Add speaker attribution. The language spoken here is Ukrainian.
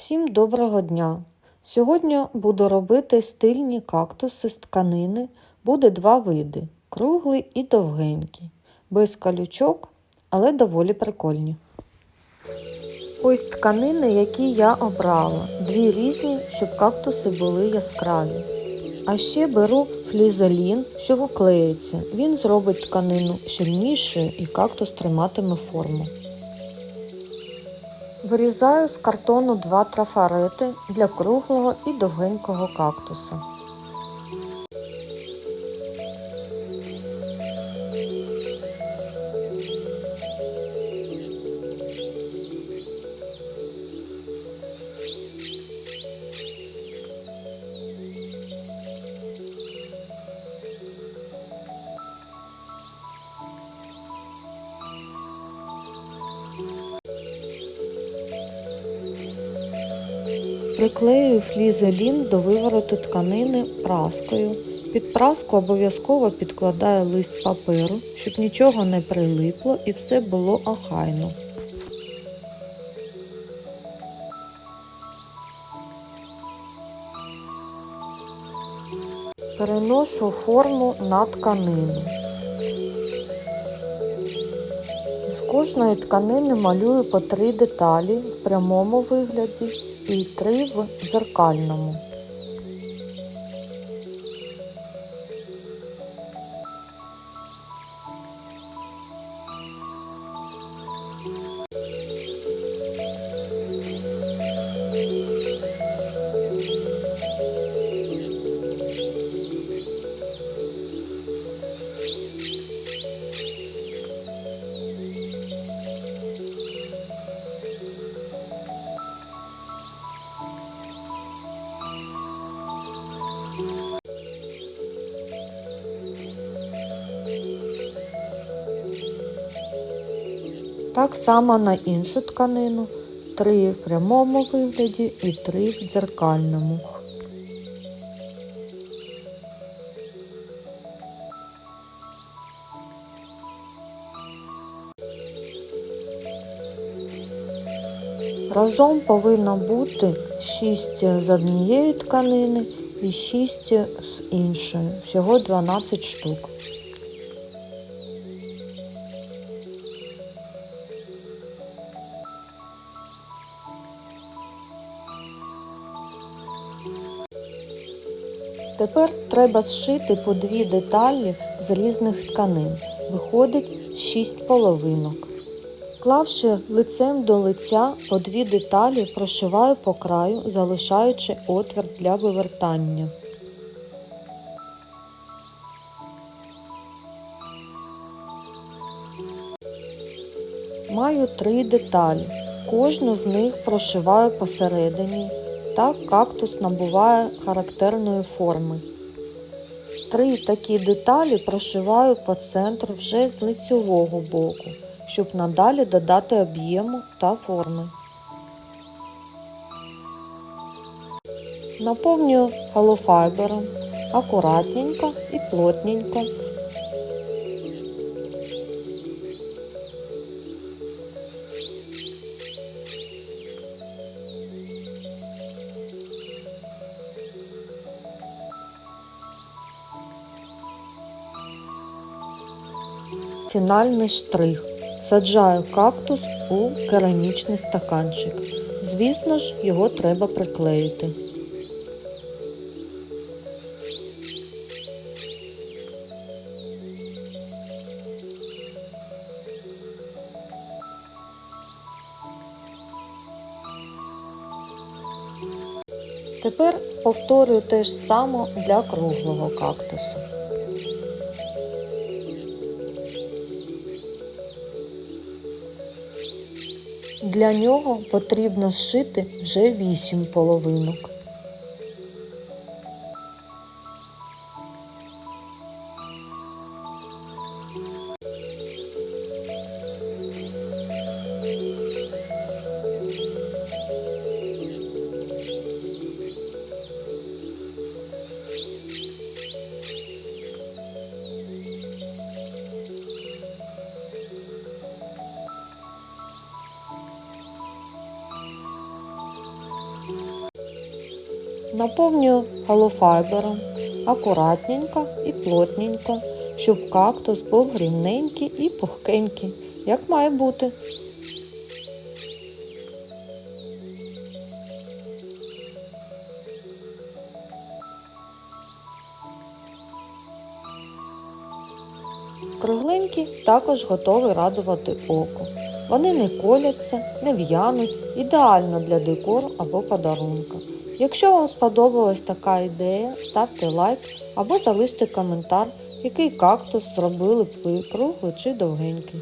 Speaker 1: Всім доброго дня! Сьогодні буду робити стильні кактуси з тканини. Буде два види круглий і довгенький, без калючок, але доволі прикольні. Ось тканини, які я обрала. Дві різні, щоб кактуси були яскраві. А ще беру флізелін, що вклеїться. Він зробить тканину щільнішою і кактус триматиме форму. Вирізаю з картону два трафарети для круглого і довгенького кактуса. Приклеюю флізелін до вивороту тканини праскою. Під праску обов'язково підкладаю лист паперу, щоб нічого не прилипло і все було охайно. Переношу форму на тканину. З кожної тканини малюю по три деталі в прямому вигляді і три в дзеркальному. Так само на іншу тканину. Три в прямому вигляді і три в дзеркальному. Разом повинно бути 6 з однієї тканини і 6 з іншої. Всього 12 штук. Тепер треба зшити по дві деталі з різних тканин. Виходить 6 половинок. Клавши лицем до лиця по дві деталі, прошиваю по краю, залишаючи отвір для вивертання. Маю три деталі. Кожну з них прошиваю посередині. Так кактус набуває характерної форми. Три такі деталі прошиваю по центру вже з лицевого боку, щоб надалі додати об'єму та форми. Наповнюю холофайбером акуратненько і плотненько. Фінальний штрих. Саджаю кактус у керамічний стаканчик. Звісно ж, його треба приклеїти. Тепер повторюю те ж саме для круглого кактусу. Для нього потрібно зшити вже вісім половинок. Наповнюю холофайбером акуратненько і плотненько, щоб кактус був рівненький і пухкенький, як має бути. Кругленькі також готові радувати око. Вони не коляться, не в'януть, ідеально для декору або подарунка. Якщо вам сподобалась така ідея, ставте лайк або залиште коментар, який кактус зробили б ви круглий чи довгенький.